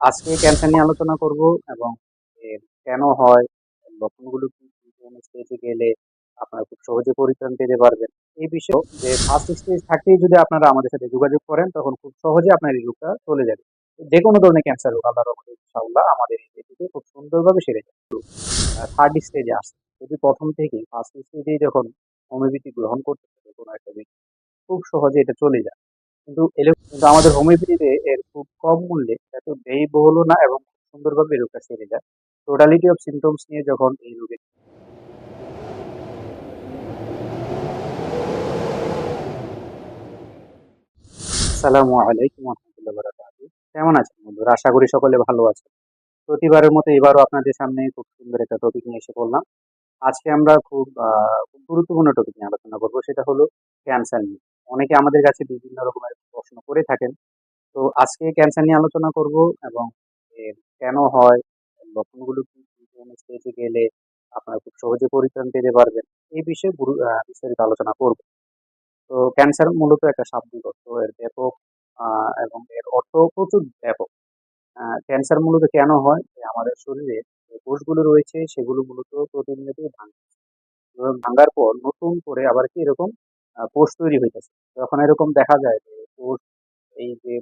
আজকে ক্যান্সার নিয়ে আলোচনা করব এবং কেন হয়, লক্ষণগুলো কি, স্টেজে গেলে আপনারা খুব সহজে পরিত্রাণ পেতে পারবেন। এই বিষয়ে যে ফার্স্ট স্টেজ থাকতেই যদি আপনারা আমাদের সাথে যোগাযোগ করেন তখন খুব সহজে আপনার এই রোগটা চলে যাবে। যে কোনো ধরনের ক্যান্সার রোগ আল্লাহর রহমতে ইনশাআল্লাহ আমাদের এই খুব সুন্দরভাবে সেরে যাবে। থার্ড স্টেজে আসে। যদি ১ম থেকেই ফার্স্ট স্টেজেই যখন হোমিওপ্যাথি গ্রহণ করতে থাকে কোনো একটা ব্যক্তি, খুব সহজে এটা চলে যায়। কিন্তু কিন্তু আমাদের হোমিওপ্যাথিতে এর খুব কম মূল্যে এত ব্যয়বহুলও না এবং সুন্দরভাবে রোগটা সেরে যায়। টোটালিটি অফ সিম্পটমস নিয়ে যখন এই রোগের আসসালামু আলাইকুম রাহমাতুল্লাহি ওয়া বারাকাতুহু। কেমন আছেন বন্ধুরা? আশা করি সকলে ভালো আছেন। প্রতিবারের মতো এবারও আপনাদের সামনে খুব সুন্দর একটা টপিক নিয়ে এসে পড়লাম। আজকে আমরা খুব গুরুত্বপূর্ণ টপিক নিয়ে আলোচনা করব। সেটা হলো ক্যান্সার নিয়ে। অনেকে আমাদের কাছে বিভিন্ন রকমের প্রশ্ন করে থাকেন। তো আজকে ক্যান্সার নিয়ে আলোচনা করব এবং কেন হয়, লক্ষণগুলো স্টেজে গেলে আপনারা খুব সহজে পরিত্রাণ পেতে পারবেন। এই বিষয়ে বিস্তারিত আলোচনা করব। তো ক্যান্সার মূলত একটা শাব্দিক অর্থ। এর ব্যাপক এবং এর অর্থ প্রচুর ব্যাপক। ক্যান্সার মূলত কেন হয়? আমাদের শরীরে যে কোষগুলো রয়েছে সেগুলো মূলত প্রতিনিয়তই ভাঙ এবং ভাঙ্গার পর নতুন করে আবার কি এরকম কোষ তৈরি হইতেছে। যখন এরকম দেখা যায় যে কোষ এই যে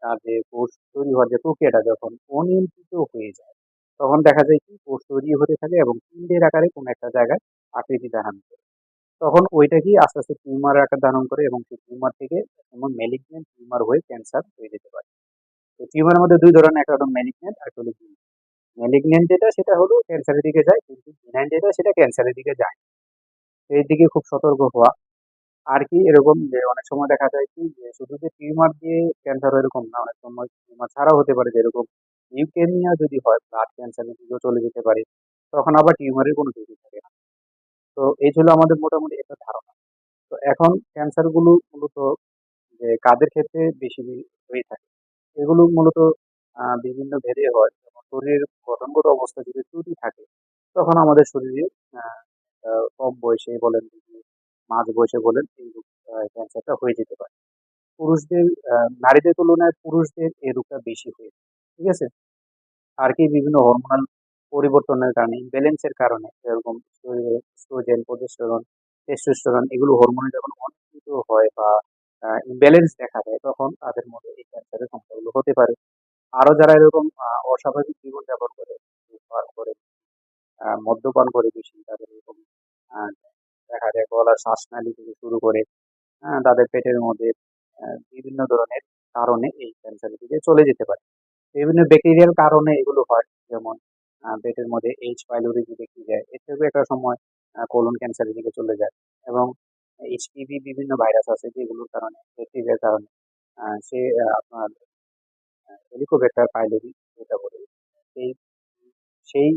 তার যে কোষ তৈরি হওয়ার যে প্রক্রিয়াটা যখন অনিয়ন্ত্রিত হয়ে যায়, তখন দেখা যায় কি কোষ তৈরি হতে থাকে এবং পিণ্ডের আকারে কোনো একটা জায়গায় আকৃতি ধারণ করে। তখন ওইটা কি আস্তে, আস্তে টিউমার আকার ধারণ করে এবং সেই টিউমার থেকে এমন ম্যালিগন্যান্ট টিউমার হয়ে ক্যান্সার হয়ে যেতে পারে। তো টিউমারের মধ্যে দুই ধরনের, একটা হলো ম্যালিগন্যান্ট আরেকটা হলো বিনাইন। ম্যালিগন্যান্ট যেটা সেটা হলো ক্যান্সারের দিকে যায়, কিন্তু বিনাইন যেটা সেটা ক্যান্সারের দিকে যায় সেই দিকে খুব সতর্ক হওয়া। আর কি এরকম যে অনেক সময় দেখা যায় কি যে শুধু যে টিউমার দিয়ে ক্যান্সার এরকম না। অনেক সময় টিউমার ছাড়াও হতে পারে যেরকম লিউকেমিয়া যদি হয় ব্লাড ক্যান্সারের দিকেও চলে যেতে পারে। তখন আবার টিউমারের কোনো ঝুঁকি থাকে না। তো এই ছিল আমাদের মোটামুটি একটা ধারণা। তো এখন ক্যান্সারগুলো মূলত যে কাদের ক্ষেত্রে বেশি হয়ে থাকে? এগুলো মূলত বিভিন্ন ভেদে হয়। যেমন শরীরের গঠনগত অবস্থা যদি ত্রুটি থাকে, তখন আমাদের শরীরে কম বয়সে বলেন, মাঝ বয়সে বলেন রোগ ক্যান্সারটা হয়ে যেতে পারে। পুরুষদের নারীদের তুলনায় পুরুষদের এই রোগটা বেশি হয়ে। ঠিক আছে? আর কি বিভিন্ন হরমোনাল পরিবর্তনের কারণে, ইমব্যালেন্স এর কারণে যেরকম শরীরে এস্ট্রোজেন, প্রোজেস্টেরন, টেস্টোস্টেরন এগুলো হরমোনে যখন অনিয়ন্ত্রিত হয় বা ইমব্যালেন্স দেখা দেয় তখন তাদের মধ্যে এই ক্যান্সারের সমস্যাগুলো হতে পারে। আরও যারা এরকম অস্বাভাবিক জীবনযাপন করে, করে, মদ্যপান করে বেশি তাদের এরকম দেখা যায় গলার শ্বাসনালী থেকে শুরু করে তাদের পেটের মধ্যে বিভিন্ন ধরনের কারণে এই ক্যান্সারের দিকে চলে যেতে পারে। বিভিন্ন ব্যাকটেরিয়াল কারণে এগুলো হয়। যেমন পেটের মধ্যে এইচ পাইলোরি যে ব্যাকটেরিয়া এর থেকেও একটা সময় কোলন ক্যান্সারের দিকে চলে যায় এবং এইচপিভি বিভিন্ন ভাইরাস আছে যেগুলোর কারণে ব্যাকটেরিয়ার কারণে সে আপনার আ হেলিকোব্যাক্টার পাইলোরি যেটা বলে সেই সেই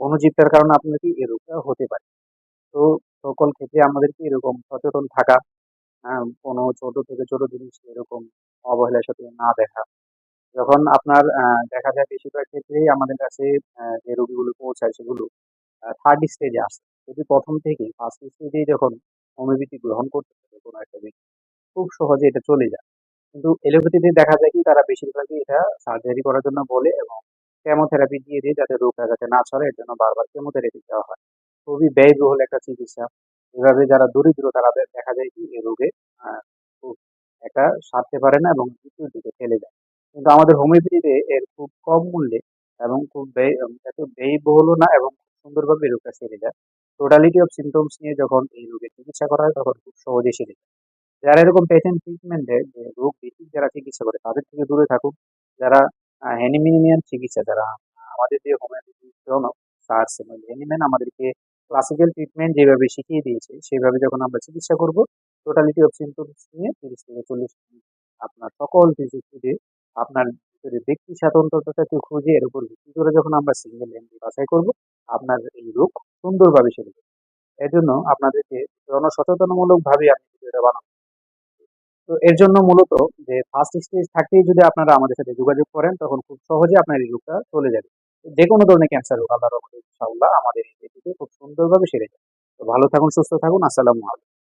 অণুজীবটার কারণে আপনার কি এই রোগটা হতে পারে। তো সকল ক্ষেত্রে আমাদেরকে এরকম সচেতন থাকা, আ কোনো ছোট থেকে ছোট জিনিস এরকম অবহেলার সাথে না দেখা। যখন আপনার দেখা যায় বেশিরভাগ ক্ষেত্রেই আমাদের কাছে যে রোগীগুলো পৌঁছায় সেগুলো থার্ড স্টেজে আসে। যদি প্রথম থেকেই ফার্স্ট স্টেজেই যখন হোমিওপ্যাথি গ্রহণ করতে থাকে কোনো একটা ব্যক্তি, খুব সহজে এটা চলে যায়। কিন্তু এলোপ্যাথিতে দেখা যায় কি তারা বেশিরভাগই এটা সার্জারি করার জন্য বলে এবং কেমোথেরাপি দিয়ে দেয় যাতে রোগটা যাতে না ছড়ায় এর জন্য বারবার কেমোথেরাপি দেওয়া হয়। খুবই ব্যয়বহুল একটা চিকিৎসা। এভাবে যারা দরিদ্র, তারা দেখা যায় কি এই রোগে খুব একটা সারতে পারে না এবং মৃত্যুর দিকে ফেলে যায়। কিন্তু আমাদের হোমিওপ্যাথিতে এর খুব কম মূল্যে এবং খুব ব্যয় এত ব্যয়বহুলও না এবং সুন্দরভাবে রোগটা সেরে যায়। টোটালিটি অফ সিম্পটমস নিয়ে যখন এই রোগের চিকিৎসা করা হয়, তখন খুব সহজেই সেরে যায়। যারা এরকম পেশেন্ট ট্রিটমেন্টে যে রোগ ভিত্তিক যারা চিকিৎসা করে, তাদের থেকে দূরে থাকুক যারা, আ হ্যানিম্যানিয়ান চিকিৎসা, যারা আমাদের যে হোমিওপ্যাথি জনক স্যার স্যামুয়েল হ্যানিম্যান আমাদেরকে ক্লাসিক্যাল ট্রিটমেন্ট যেভাবে শিখিয়ে দিয়েছে সেভাবে যখন আমরা চিকিৎসা করব, টোটালিটি অফ সিম্পটমস নিয়ে ৩০ থেকে ৪০ মিনিট আপনার সকল খুঁজে আপনার ভিতরে ব্যক্তি স্বাতন্ত্র্যতাকে খুঁজে এর উপর ভিত্তি করে যখন আমরা সিঙ্গেল এমডি বাছাই করব, আপনার এই রোগ সুন্দরভাবে সেরে যাবে। জন্য আপনাদেরকে জনসচেতনমূলকভাবে আমি ভিডিওটা বানানো। তো এর জন্য মূলত যে ফার্স্ট স্টেজ থাকতেই যদি আপনারা আমাদের সাথে যোগাযোগ করেন তখন খুব সহজে আপনার এই রোগটা চলে যাবে। যেকোনো ধরনের ক্যান্সার হোক আল্লাহ রহমতে ইনশাআল্লাহ আমাদের এই খুব সুন্দরভাবে সেরে যায়। তো ভালো থাকুন, সুস্থ থাকুন। আসসালামু আলাইকুম।